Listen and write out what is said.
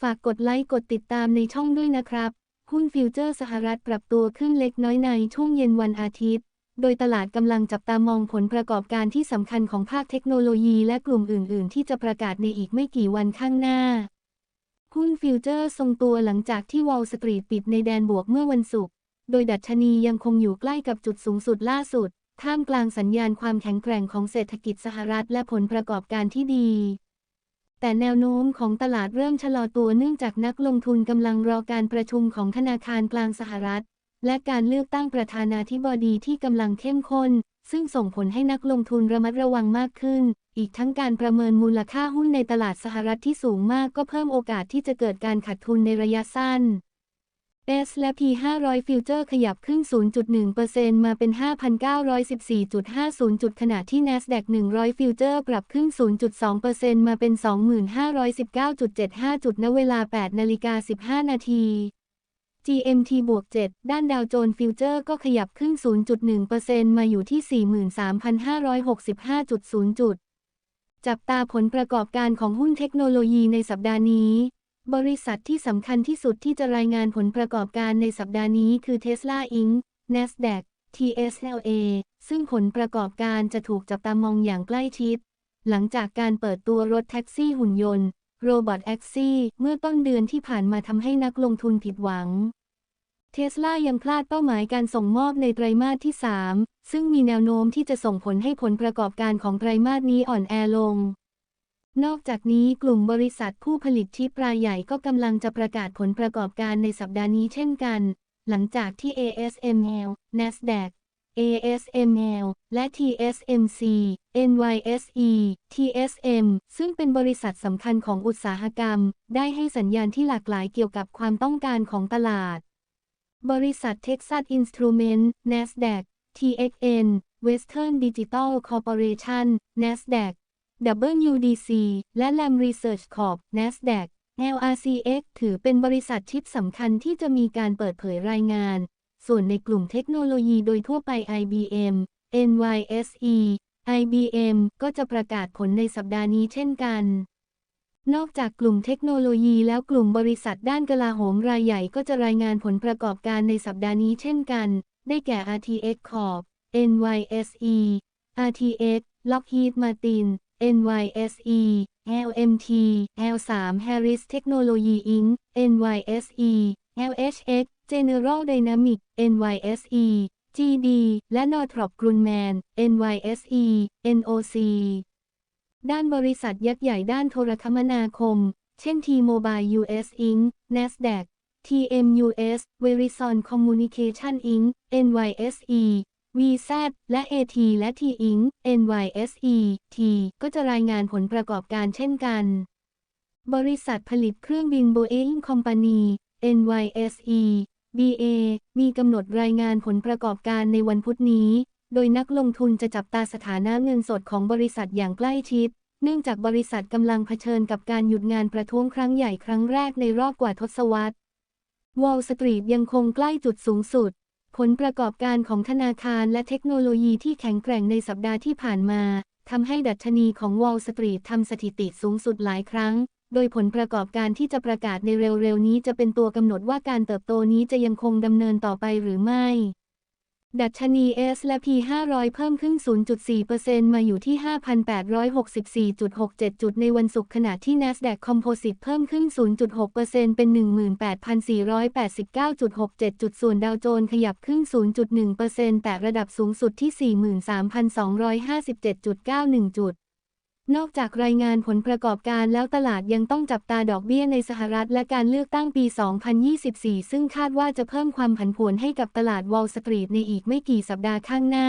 ฝากกดไลค์กดติดตามในช่องด้วยนะครับ หุ้นฟิวเจอร์สหรัฐปรับตัวขึ้นเล็กน้อยในช่วงเย็นวันอาทิตย์ โดยตลาดกำลังจับตามองผลประกอบการที่สำคัญของภาคเทคโนโลยีและกลุ่มอื่น ๆ ที่จะประกาศในอีกไม่กี่วันข้างหน้า หุ้นฟิวเจอร์ทรงตัวหลังจากที่วอลสตรีทปิดในแดนบวกเมื่อวันศุกร์ โดยดัชนียังคงอยู่ใกล้กับจุดสูงสุดล่าสุด ท่ามกลางสัญญาณความแข็งแกร่งของเศรษฐกิจสหรัฐและผลประกอบการที่ดี แต่แนวโน้มของตลาดเริ่มชะลอตัวเนื่องจากนักลงทุนกำลังรอการประชุมของธนาคารกลางสหรัฐ และการเลือกตั้งประธานาธิบดีที่กำลังเข้มข้น ซึ่งส่งผลให้นักลงทุนระมัดระวังมากขึ้น อีกทั้งการประเมินมูลค่าหุ้นในตลาดสหรัฐที่สูงมากก็เพิ่มโอกาสที่จะเกิดการขาดทุนในระยะสั้น S และ P 500ฟิวเจอร์ขยับขึ้น 0.1%มาเป็น 5,914.50 จุดขณะที่ NASDAQ 100ฟิวเจอร์ปรับขึ้น 0.2%มาเป็น 2519.75 จุดณเวลา 8 นาฬิกา 15 นาที GMT บวก 7 ด้านดาวโจนส์ฟิวเจอร์ก็ขยับขึ้น 0.1%มาอยู่ที่ 43,565.0 จุด จับตาผลประกอบการของหุ้นเทคโนโลยีในสัปดาห์นี้ บริษัทที่สำคัญที่สุดที่จะรายงานผลประกอบการในสัปดาห์นี้คือ Tesla Inc., NASDAQ TSLA ซึ่งผลประกอบการจะถูกจับตามองอย่างใกล้ชิด หลังจากการเปิดตัวรถแท็กซี่หุ่นยนต์โรบอทแท็กซี่เมื่อต้นเดือนที่ผ่านมาทำให้นักลงทุนผิดหวัง เทสลายังพลาดเป้าหมายการส่งมอบในไตรมาสที่ 3 ซึ่งมีแนวโน้มที่จะส่งผลให้ผลประกอบการของไตรมาสนี้อ่อนแอลง นอกจากนี้กลุ่มบริษัทผู้ผลิตชิปรายใหญ่ก็กำลังจะประกาศผลประกอบการในสัปดาห์นี้เช่นกัน หลังจากที่ ASML NASDAQ ASML และ TSMC NYSE TSM ซึ่งเป็นบริษัทสำคัญของอุตสาหกรรม ได้ให้สัญญาณที่หลากหลายเกี่ยวกับความต้องการของตลาด บริษัท Texas Instrument NASDAQ TXN Western Digital Corporation NASDAQ WDC และ Lam Research Corp NASDAQ LRCX ถือเป็นบริษัทชิปสำคัญที่จะมีการเปิดเผยรายงาน ส่วนในกลุ่มเทคโนโลยีโดยทั่วไป IBM NYSE IBM ก็จะประกาศผลในสัปดาห์นี้เช่นกัน นอกจากกลุ่มเทคโนโลยีแล้วกลุ่มบริษัทด้านกลาโหมรายใหญ่ก็จะรายงานผลประกอบการในสัปดาห์นี้เช่นกัน ได้แก่ RTX Corp NYSE RTX Lockheed Martin NYSE LMT L3 Harris Technology Inc. NYSE LHX General Dynamics NYSE GD และ Northrop Grumman NYSE NOC ด้านบริษัทยักษ์ใหญ่ด้านโทรคมนาคม เช่น T-Mobile US Inc. NASDAQ TMUS Verizon Communication Inc. NYSE VZ และ AT และ T Inc. NYSE T ก็จะรายงานผลประกอบการเช่นกัน บริษัทผลิตเครื่องบิน Boeing Company NYSE BA มีกำหนดรายงานผลประกอบการในวันพุธนี้ โดยนักลงทุนจะจับตาสถานะเงินสดของบริษัทอย่างใกล้ชิด เนื่องจากบริษัทกำลังเผชิญกับการหยุดงานประท้วงครั้งใหญ่ครั้งแรกในรอบกว่าทศวรรษ Wall Street ยังคงใกล้จุดสูงสุด ผลประกอบการของธนาคารและเทคโนโลยีที่แข็งแกร่งในสัปดาห์ที่ผ่านมาทำให้ดัชนีของ Wall Street ทำสถิติสูงสุดหลายครั้ง โดยผลประกอบการที่จะประกาศในเร็วๆนี้จะเป็นตัวกำหนดว่าการเติบโตนี้จะยังคงดำเนินต่อไปหรือไม่ ดัชนี S และ P 500 เพิ่มขึ้น 0.4%มาอยู่ที่ 5,864.67 จุดในวันศุกร์ขณะที่ NASDAQ Composite เพิ่มขึ้น 0.6%เป็น 18,489.67 จุด ส่วนดาวโจนส์ขยับขึ้น 0.1%แต่ระดับสูงสุดที่ 43,257.91 จุด นอกจากรายงานผลประกอบการแล้วตลาดยังต้องจับตาดอกเบี้ยในสหรัฐและการเลือกตั้งปี 2024 ซึ่งคาดว่าจะเพิ่มความผันผวนให้กับตลาดวอลล์สตรีทในอีกไม่กี่สัปดาห์ข้างหน้า